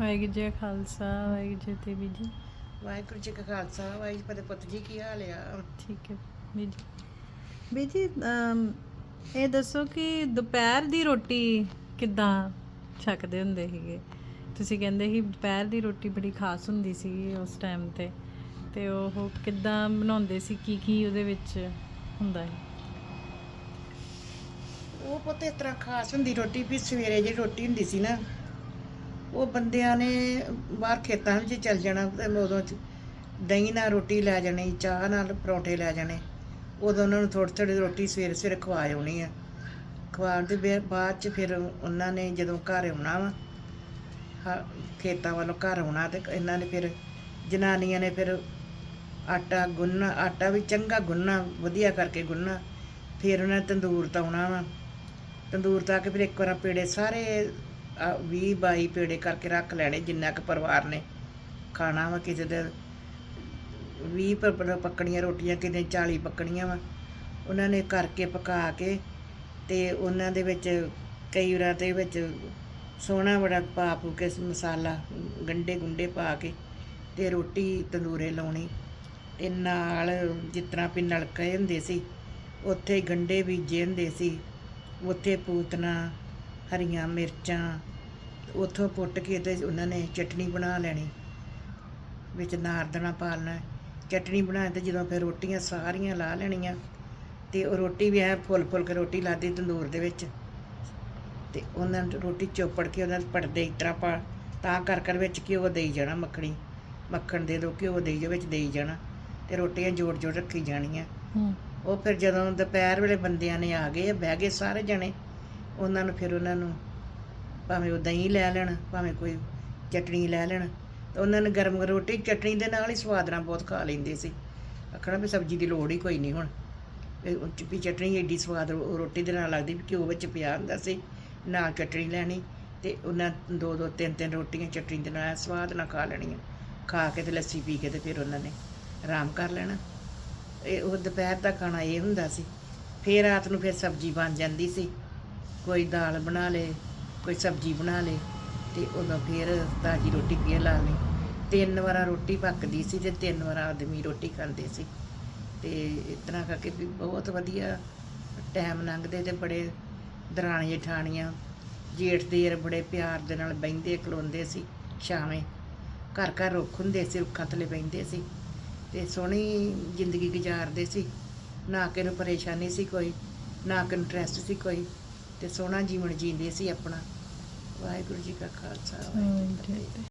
ਵਾਹਿਗੁਰੂ ਜੀ ਕਾ ਖਾਲਸਾ ਵਾਹਿਗੁਰੂ ਜੀ ਤੇ ਵੀ ਜੀ ਵਾਹਿਗੁਰੂ ਜੀ ਕਾ ਖਾਲਸਾ ਵਾਹਿਗੁਰੂ ਜੀ ਪੁੱਤ ਜੀ ਕੀ ਹਾਲ ਆ? ਠੀਕ ਹੈ ਵੀ ਜੀ ਵੀ ਜੀ ਅਮ, ਇਹ ਦੱਸੋ ਕਿ ਦੁਪਹਿਰ ਦੀ ਰੋਟੀ ਕਿੱਦਾਂ ਛਕਦੇ ਹੁੰਦੇ ਸੀਗੇ? ਤੁਸੀਂ ਕਹਿੰਦੇ ਸੀ ਦੁਪਹਿਰ ਦੀ ਰੋਟੀ ਬੜੀ ਖਾਸ ਹੁੰਦੀ ਸੀ ਉਸ ਟਾਈਮ ਤੇ। ਤੇ ਉਹ ਕਿੱਦਾਂ ਬਣਾਉਂਦੇ ਸੀ ਕੀ ਕੀ ਉਹਦੇ ਵਿੱਚ ਹੁੰਦਾ ਹੈ ਉਹ ਪੁੱਤ ਇਸ ਤਰ੍ਹਾਂ ਖਾਸ ਹੁੰਦੀ ਰੋਟੀ ਵੀ ਸਵੇਰੇ ਜਿਹੜੀ ਰੋਟੀ ਹੁੰਦੀ ਸੀ ਨਾ ਉਹ ਬੰਦਿਆਂ ਨੇ ਬਾਹਰ ਖੇਤਾਂ ਵਿੱਚ ਚੱਲ ਜਾਣਾ ਤੇ ਉਦੋਂ ਚ ਦਹੀਂ ਨਾਲ ਰੋਟੀ ਲੈ ਜਾਣੀ, ਚਾਹ ਨਾਲ ਪਰੌਂਠੇ ਲੈ ਜਾਣੇ। ਉਦੋਂ ਉਹਨਾਂ ਨੂੰ ਥੋੜੀ ਥੋੜੀ ਰੋਟੀ ਸਵੇਰੇ ਸਵੇਰੇ ਖਵਾ ਜਾਣੀ ਆ। ਖਵਾਉਣ ਦੇ ਬਾਅਦ ਚ ਫਿਰ ਉਹਨਾਂ ਨੇ ਜਦੋਂ ਘਰ ਆਉਣਾ ਵਾ, ਹਾ- ਖੇਤਾਂ ਵੱਲੋਂ ਘਰ ਆਉਣਾ ਤੇ ਇਹਨਾਂ ਨੇ ਫਿਰ ਜਨਾਨੀਆਂ ਨੇ ਫਿਰ ਆਟਾ ਗੁੰਨਣਾ, ਆਟਾ ਵੀ ਚੰਗਾ ਗੁੰਨਣਾ, ਵਧੀਆ ਕਰਕੇ ਗੁੰਨਣਾ। ਫਿਰ ਉਹਨਾਂ ਨੇ ਤੰਦੂਰ ਤਾਉਣਾ ਵਾ। ਤੰਦੂਰ ਤਾ ਕੇ ਫਿਰ ਇੱਕ ਵਾਰ ਪੇੜੇ ਸਾਰੇ 20 22 ਪੇੜੇ ਕਰਕੇ ਰੱਖ ਲੈਣੇ, ਜਿੰਨਾ ਕੁ ਪਰਿਵਾਰ ਨੇ। ਖਾਣਾ ਵਾ ਕਿਸੇ ਦੇ 20 ਪੱਕਣੀਆਂ ਰੋਟੀਆਂ, ਕਿਤੇ 40 ਪੱਕਣੀਆਂ ਵਾ। ਉਹਨਾਂ ਨੇ ਕਰਕੇ ਪਕਾ ਕੇ ਤੇ ਉਹਨਾਂ ਦੇ ਵਿੱਚ ਕਈ ਵਾਰ ਦੇ ਵਿੱਚ ਸੋਹਣਾ ਬੜਾ ਪਾ ਪੂ ਕੇ ਮਸਾਲਾ ਗੰਡੇ ਗੁੰਡੇ ਪਾ ਕੇ ਤੇ ਰੋਟੀ ਤੰਦੂਰੇ ਲਾਉਣੀ। ਤੇ ਨਾਲ ਜਿਸ ਤਰ੍ਹਾਂ ਵੀ ਨਲਕੇ ਹੁੰਦੇ ਸੀ, ਉੱਥੇ ਹੀ ਗੰਡੇ ਬੀਜੇ ਹੁੰਦੇ ਸੀ। ਉੱਥੇ ਪੂਤਨਾ ਹਰੀਆਂ ਮਿਰਚਾਂ ਉੱਥੋਂ ਪੁੱਟ ਕੇ ਤੇ ਉਹਨਾਂ ਨੇ ਚਟਣੀ ਬਣਾ ਲੈਣੀ ਵਿੱਚ ਨਾਰਦਣਾ ਪਾ ਲੈਣਾ ਚਟਣੀ ਬਣਾ ਤੇ ਜਦੋਂ ਫਿਰ ਰੋਟੀਆਂ ਸਾਰੀਆਂ ਲਾ ਲੈਣੀਆਂ ਤੇ ਉਹ ਰੋਟੀ ਵੀ ਐ ਫੁੱਲ ਫੁੱਲ ਕੇ ਰੋਟੀ ਲਾਦੀ ਤੰਦੂਰ ਦੇ ਵਿੱਚ। ਤੇ ਉਹਨਾਂ ਨੂੰ ਰੋਟੀ ਚੋਪੜ ਕੇ ਉਹਨਾਂ ਦੇ ਪੜਦੇ ਇਸ ਤਰ੍ਹਾਂ ਪਾ ਤਾਂ ਕਰ ਕਰ ਵਿੱਚ ਘਿਓ ਦੇਈ ਜਾਣਾ ਮੱਖਣੀ। ਮੱਖਣ ਦੇ ਦੋ ਘਿਓ ਦੇਈ ਜੋ ਵਿੱਚ ਦੇਈ ਜਾਣਾ ਤੇ ਰੋਟੀਆਂ ਜੋੜ ਜੋੜ ਰੱਖੀ ਜਾਣੀਆਂ। ਉਹ ਫਿਰ ਜਦੋਂ ਦੁਪਹਿਰ ਵੇਲੇ ਬੰਦਿਆਂ ਨੇ ਆ ਗਏ ਬਹਿ ਗਏ ਸਾਰੇ ਜਣੇ। ਉਹਨਾਂ ਨੂੰ ਫਿਰ ਉਹਨਾਂ ਨੂੰ ਭਾਵੇਂ ਉਹ ਦਹੀਂ ਲੈ ਲੈਣ, ਭਾਵੇਂ ਕੋਈ ਚਟਣੀ ਲੈ ਲੈਣ, ਤਾਂ ਉਹਨਾਂ ਨੇ ਗਰਮ ਰੋਟੀ, ਚਟਣੀ ਦੇ ਨਾਲ ਹੀ ਸਵਾਦ ਨਾਲ ਬਹੁਤ ਖਾ ਲੈਂਦੇ ਸੀ। ਆਖਣਾ ਵੀ ਸਬਜ਼ੀ ਦੀ ਲੋੜ ਹੀ ਕੋਈ ਨਹੀਂ ਹੁਣ। ਉਹ 'ਚ ਵੀ ਚਟਣੀ ਏਡੀ ਸਵਾਦ ਰੋਟੀ ਦੇ ਨਾਲ ਲੱਗਦੀ ਵੀ ਘਿਓ ਵਿੱਚ ਪਿਆ ਹੁੰਦਾ ਸੀ ਨਾਲ ਚਟਣੀ ਲੈਣੀ ਤੇ ਉਹਨਾਂ ਦੋ ਦੋ, ਤਿੰਨ ਤਿੰਨ ਰੋਟੀਆਂ ਚਟਣੀ ਦੇ ਨਾਲ ਸਵਾਦ ਨਾਲ ਖਾ ਲੈਣੀਆਂ। ਖਾ ਕੇ ਤੇ ਲੱਸੀ ਪੀ ਕੇ ਤੇ ਫਿਰ ਉਹਨਾਂ ਨੇ ਆਰਾਮ ਕਰ ਲੈਣਾ। ਇਹ ਉਹ ਦੁਪਹਿਰ ਦਾ ਖਾਣਾ ਇਹ ਹੁੰਦਾ ਸੀ। ਫਿਰ ਰਾਤ ਨੂੰ ਫਿਰ ਸਬਜ਼ੀ ਬਣ ਜਾਂਦੀ ਸੀ। ਕੋਈ ਦਾਲ ਬਣਾ ਲੇ, ਕੋਈ ਸਬਜ਼ੀ ਬਣਾ ਲੇ, ਤੇ ਉਦੋਂ ਫਿਰ ਤਾਜੀ ਰੋਟੀ ਫੇਰ ਲਾ ਲਈ। ਤਿੰਨ ਵਾਰਾਂ ਰੋਟੀ ਪੱਕਦੀ ਸੀ ਤੇ ਤਿੰਨ ਵਾਰ ਆਦਮੀ ਰੋਟੀ ਖਾਂਦੇ ਸੀ। ਤੇ ਇਸ ਤਰ੍ਹਾਂ ਕਰਕੇ ਵੀ ਬਹੁਤ ਵਧੀਆ ਟਾਈਮ ਲੰਘਦੇ ਤੇ ਬੜੇ ਦਰਾਣੀਆਂ ਜਠਾਣੀਆਂ ਜੇਠ ਦੇਰ ਬੜੇ ਪਿਆਰ ਦੇ ਨਾਲ ਬਹਿੰਦੇ, ਖਲੋਂਦੇ ਸੀ ਛਾਵੇਂ। ਘਰ ਘਰ ਰੁੱਖ ਹੁੰਦੇ ਸੀ, ਰੁੱਖਾਂ ਥੱਲੇ ਬਹਿੰਦੇ ਸੀ। ਤੇ ਸੋਹਣੀ ਜ਼ਿੰਦਗੀ ਗੁਜ਼ਾਰਦੇ ਸੀ। ਨਾ ਕਿ ਨੂੰ ਪਰੇਸ਼ਾਨੀ ਸੀ ਕੋਈ, ਨਾ ਕਿ ਨੂੰ ਸਟ੍ਰੈਸ ਸੀ ਕੋਈ। ਤੇ ਸੋਹਣਾ ਜੀਵਨ ਜੀਂਦੇ ਸੀ ਆਪਣਾ। ਵਾਹਿਗੁਰੂ ਜੀ ਕਾ ਖਾਲਸਾ ਵਾਹਿਗੁਰੂ ਜੀ ਕੀ ਫਤਿਹ।